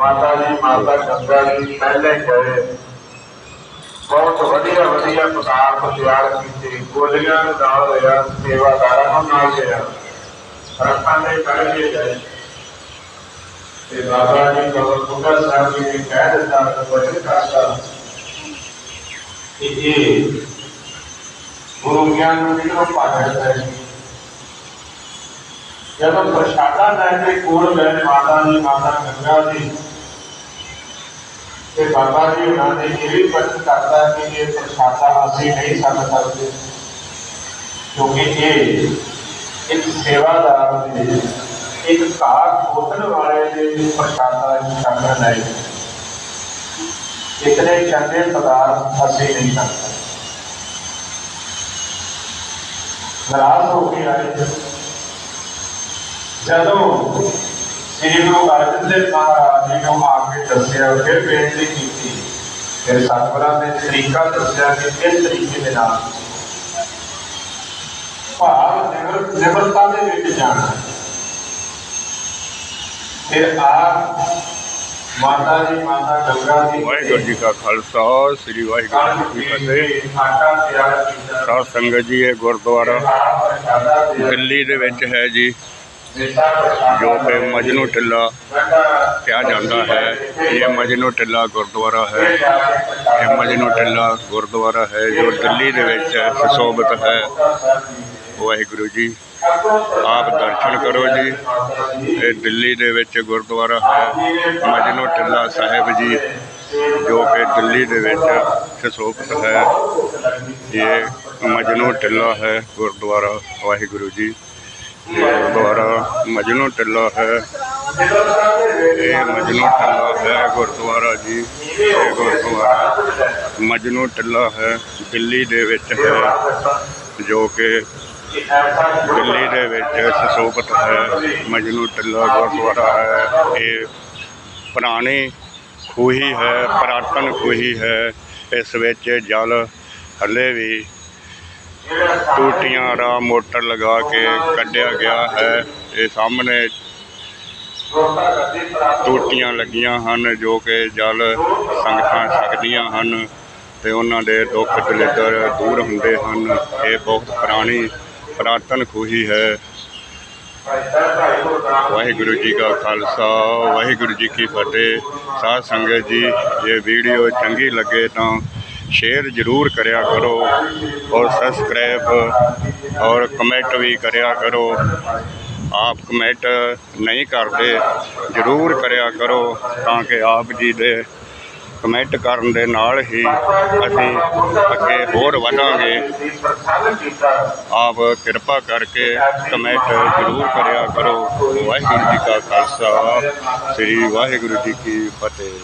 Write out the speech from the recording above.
ਮਾਤਾ ਜੀ, ਮਾਤਾ ਗੰਗਾ ਜੀ, ਪਹਿਲੇ ਗਏ। ਬਹੁਤ ਵਧੀਆ ਵਧੀਆ ਪਦਾਰਥ ਤਿਆਰ ਕੀਤੇ। ਗੋਲੀਆਂ ਨੂੰ ਨਾਲ ਹੋਇਆ, ਸੇਵਾਦਾਰਾਂ ਨਾਲ ਲਿਆ ਰੱਖਾਂ ਦੇ ਕਰਕੇ ਗਏ। ਤੇ ਬਾਬਾ ਜੀ ਕਵਰ ਬੁੱਢਾ ਸਾਹਿਬ ਜੀ ਨੇ ਕਹਿ ਦਿੱਤਾ ਕਿ ਕਰਤਾ ਕਿ ਇਹ ਗੁਰੂ ਗਿਆਨ ਨੂੰ ਕਿਹਨੂੰ ਪਾਗਲ ਹੈ ਜਦੋਂ ਪ੍ਰਸ਼ਾਦਾ ਲੈ ਕੇ ਕੋਲ ਗਏ ਮਾਤਾ ਜੀ ਮਾਤਾ ਗੰਗਾ ਜੀ ਤੇ ਬਾਬਾ ਜੀ ਉਹਨਾਂ ਨੇ ਇਹ ਵੀ ਪ੍ਰਸ਼ਨ ਕਰਤਾ ਕਿ ਇਹ ਪ੍ਰਸ਼ਾਦਾ ਅਸੀਂ ਨਹੀਂ ਛੱਡ ਸਕਦੇ ਕਿਉਂਕਿ ਇਹ ਇੱਕ ਸੇਵਾਦਾਰ ਦੇ ਇੱਕ ਘਾਟ ਖੋਤਣ ਵਾਲੇ ਦੇ ਪ੍ਰਸ਼ਾਦਾ ਛੱਡਣ ਨਹੀਂ ਇਤਨੇ ਚੰਗੇ ਪਦਾਰਥ ਅਸੀਂ ਨਹੀਂ ਕਰ ਸਕਦੇ ਨਾਰਾਜ਼ ਹੋ ਕੇ ਆਏ ਜਦੋਂ ਸ੍ਰੀ ਗੁਰੂ ਅਰਜਨ ਦੇਵ ਮਹਾਰਾਜ ਜੀ ਨੂੰ ਆ ਕੇ ਦੱਸਿਆ ਫਿਰ ਬੇਨਤੀ ਕੀਤੀ ਫਿਰ ਸਤਿਗੁਰਾਂ ਨੇ ਤਰੀਕਾ ਦੱਸਿਆ ਕਿ ਕਿਸ ਤਰੀਕੇ ਦੇ ਨਾਲ ਭਾਵ ਨਿਮਰਤਾ ਦੇ ਵਿੱਚ ਜਾਣਾ ਫਿਰ ਆਪ ਮਾਤਾ ਜੀ ਮਾਤਾ ਗੰਗਾ ਜੀ ਵਾਹਿਗੁਰੂ ਜੀ ਕਾ ਖਾਲਸਾ ਸ੍ਰੀ ਵਾਹਿਗੁਰੂ ਜੀ ਕੀ ਫਤਿਹ। ਸਾਧ ਸੰਗਤ ਜੀ ਇਹ ਗੁਰਦੁਆਰਾ ਦਿੱਲੀ ਦੇ ਵਿੱਚ ਹੈ ਜੀ। ਜੋ ਕਿ ਮਜਨੂ ਟਿੱਲਾ ਕਿਹਾ ਜਾਂਦਾ ਹੈ, ਇਹ ਮਜਨੂ ਟਿੱਲਾ ਗੁਰਦੁਆਰਾ ਹੈ। ਇਹ ਮਜਨੂ ਟਿੱਲਾ ਗੁਰਦੁਆਰਾ ਹੈ, ਜੋ ਦਿੱਲੀ ਦੇ ਵਿੱਚ ਸੁਸ਼ੋਭਿਤ ਹੈ। ਵਾਹਿਗੁਰੂ ਜੀ, ਆਪ ਦਰਸ਼ਨ ਕਰੋ ਜੀ। ਇਹ ਦਿੱਲੀ ਦੇ ਵਿੱਚ ਗੁਰਦੁਆਰਾ ਹੈ, ਮਜਨੂ ਟਿੱਲਾ ਸਾਹਿਬ ਜੀ, ਜੋ ਕਿ ਦਿੱਲੀ ਦੇ ਵਿੱਚ ਸੁਸ਼ੋਭਿਤ ਹੈ। ਇਹ ਮਜਨੂ ਟਿੱਲਾ ਹੈ, ਗੁਰਦੁਆਰਾ। ਵਾਹਿਗੁਰੂ ਜੀ ਗੁਰਦੁਆਰਾ ਮਜਨੂ ਟਿੱਲਾ ਹੈ। ਇਹ ਮਜਨੂ ਟਿੱਲਾ ਹੈ ਗੁਰਦੁਆਰਾ ਜੀ। ਇਹ ਗੁਰਦੁਆਰਾ ਮਜਨੂ ਟਿੱਲਾ ਹੈ, ਦਿੱਲੀ ਦੇ ਵਿੱਚ ਹੈ, ਜੋ ਕਿ ਦਿੱਲੀ ਦੇ ਵਿੱਚ ਸੁਸ਼ੋਭਿਤ ਹੈ। ਮਜਨੂ ਟਿੱਲਾ ਗੁਰਦੁਆਰਾ ਹੈ। ਇਹ ਪੁਰਾਣੀ ਖੂਹੀ ਹੈ, ਪੁਰਾਤਨ ਖੂਹੀ ਹੈ। ਇਸ ਵਿੱਚ ਜਲ ਹਲੇ ਵੀ ਟੂਟੀਆਂ ਦਾ ਮੋਟਰ ਲਗਾ ਕੇ ਕੱਢਿਆ ਗਿਆ ਹੈ। ਇਹ ਸਾਹਮਣੇ ਟੂਟੀਆਂ ਲੱਗੀਆਂ ਹਨ ਜੋ ਕਿ ਜਲ ਸੰਗਤਾਂ ਸਕਦੀਆਂ ਹਨ ਤੇ ਉਹਨਾਂ ਦੇ ਦੁੱਖ ਦਲਿੱਦਰ ਦੂਰ ਹੁੰਦੇ ਹਨ। ਇਹ ਬਹੁਤ ਪੁਰਾਣੀ, ਪੁਰਾਤਨ ਖੂਹੀ ਹੈ। ਵਾਹਿਗੁਰੂ ਜੀ ਕਾ ਖਾਲਸਾ, ਵਾਹਿਗੁਰੂ ਜੀ ਕੀ ਫਤਿਹ। ਸਾਧ ਸੰਗਤ ਜੀ ਇਹ ਵੀਡੀਓ ਚੰਗੀ ਲੱਗੇ ਤਾਂ ਸ਼ੇਅਰ ਜ਼ਰੂਰ ਕਰਿਆ ਕਰੋ ਔਰ ਸਬਸਕ੍ਰਾਈਬ ਔਰ ਕਮੈਂਟ ਵੀ ਕਰਿਆ ਕਰੋ। ਆਪ ਕਮੈਂਟ ਨਹੀਂ ਕਰਦੇ, ਜ਼ਰੂਰ ਕਰਿਆ ਕਰੋ ਤਾਂ ਕਿ ਆਪ ਜੀ ਦੇ ਕਮੈਂਟ ਕਰਨ ਦੇ ਨਾਲ ਹੀ ਅਸੀਂ ਅੱਗੇ ਹੋਰ ਵਧਾਂਗੇ। ਆਪ ਕਿਰਪਾ ਕਰਕੇ ਕਮੈਂਟ ਜ਼ਰੂਰ ਕਰਿਆ ਕਰੋ। ਵਾਹਿਗੁਰੂ ਜੀ ਕਾ ਖਾਲਸਾ, ਸ੍ਰੀ ਵਾਹਿਗੁਰੂ ਜੀ ਕੀ ਫਤਿਹ।